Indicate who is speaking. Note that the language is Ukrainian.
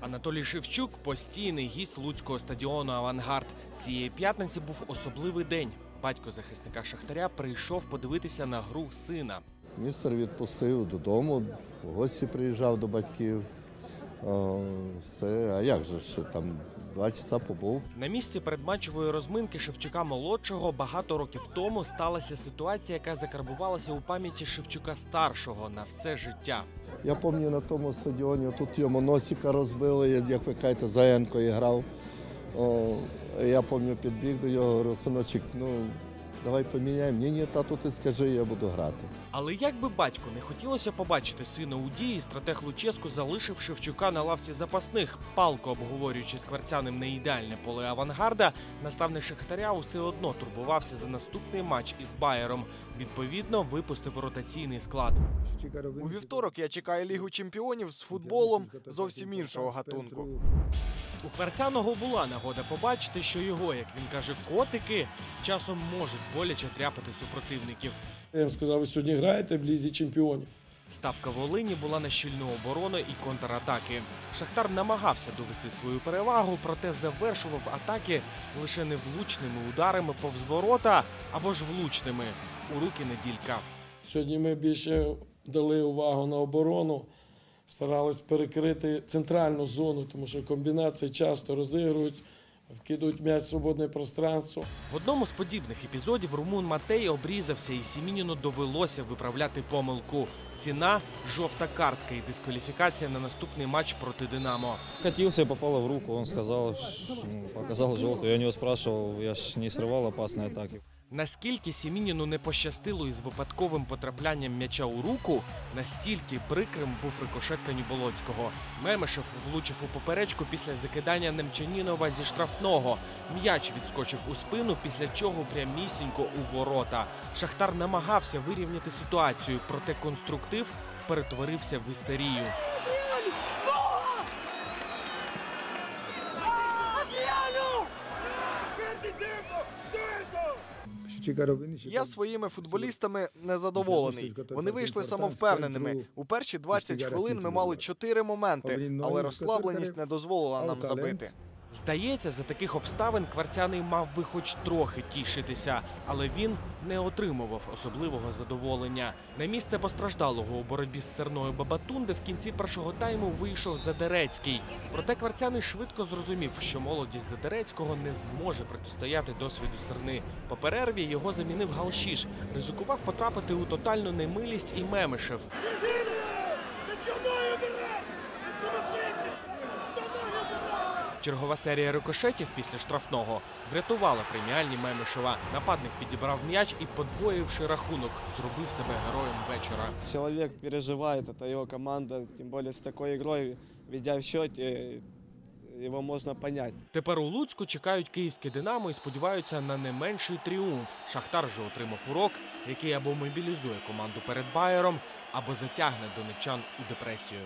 Speaker 1: Анатолій Шевчук постійний гість луцького стадіону Авангард. Цієї п'ятниці був особливий день. Батько захисника Шахтаря прийшов подивитися на гру сина.
Speaker 2: Містер відпустив додому, в гості приїжджав до батьків. О, все, а як же ж там два часа побув.
Speaker 1: На місці передматчевої розминки Шевчука молодшого багато років тому сталася ситуація, яка закарбувалася у пам'яті Шевчука старшого на все життя.
Speaker 2: Я пам'ятаю на тому стадіоні, тут йому носика розбили, як ви кажете, Заєнко грав. О, я пам'ятаю, підбіг до його, говорю, синочок, ну давай поміняємо. Ні, ні, тату, ти скажи, я буду грати.
Speaker 1: Але як би батьку не хотілося побачити сина у дії, стратег Луческу залишив Шевчука на лавці запасних, палко обговорюючи з кварцяним не ідеальне поле авангарда, наставник Шахтаря усе одно турбувався за наступний матч із Байером. Відповідно, випустив ротаційний склад.
Speaker 3: У вівторок я чекаю Лігу чемпіонів з футболом зовсім іншого гатунку.
Speaker 1: У кварцяного була нагода побачити, що його, як він каже, котики часом можуть боляче тряпати супротивників.
Speaker 4: Я їм сказав, ви сьогодні граєте в лізі чемпіонів.
Speaker 1: Ставка Волині була на щільну оборону і контратаки. Шахтар намагався довести свою перевагу, проте завершував атаки лише невлучними ударами повз ворота або ж влучними у руки неділька.
Speaker 4: Сьогодні ми більше дали увагу на оборону, старались перекрити центральну зону, тому що комбінації часто розігрують, вкидують м'яч в свободне пространство.
Speaker 1: В одному з подібних епізодів румун Матей обрізався, і Сімініну довелося виправляти помилку. Ціна жовта картка і дискваліфікація на наступний матч проти Динамо.
Speaker 5: Катился и попало в руку, он сказал, ш- ну, показал желтую. Я у него я ж не срывал опасные атаки.
Speaker 1: Наскільки Сімініну не пощастило із випадковим потраплянням м'яча у руку, настільки прикрим був рикошет Каніболоцького. Мемешев влучив у поперечку після закидання Немчанінова зі штрафного. М'яч відскочив у спину, після чого прямісінько у ворота. Шахтар намагався вирівняти ситуацію, проте конструктив перетворився в істерію.
Speaker 3: Я своїми футболістами незадоволений. Вони вийшли самовпевненими. У перші 20 хвилин ми мали 4 моменти, але розслабленість не дозволила нам забити.
Speaker 1: Здається, за таких обставин кварцяний мав би хоч трохи тішитися, але він не отримував особливого задоволення. На місце постраждалого у боротьбі з Серною Бабатунде в кінці першого тайму вийшов Задерецький. Проте кварцяний швидко зрозумів, що молодість Задерецького не зможе протистояти досвіду Серни. По перерві його замінив Галшіш. Ризикував потрапити у тотальну немилість і Мемишев. Чергова серія рикошетів після штрафного врятувала преміальні Мемишева. Нападник підібрав м'яч і, подвоївши рахунок, зробив себе героєм вечора.
Speaker 6: Человек переживает, это его команда, тем более с такой игрой, ведя в счете, его можно понять.
Speaker 1: Тепер у Луцьку чекають київське Динамо і сподіваються на не менший тріумф. Шахтар же отримав урок, який або мобілізує команду перед Байером, або затягне донечан у депресію.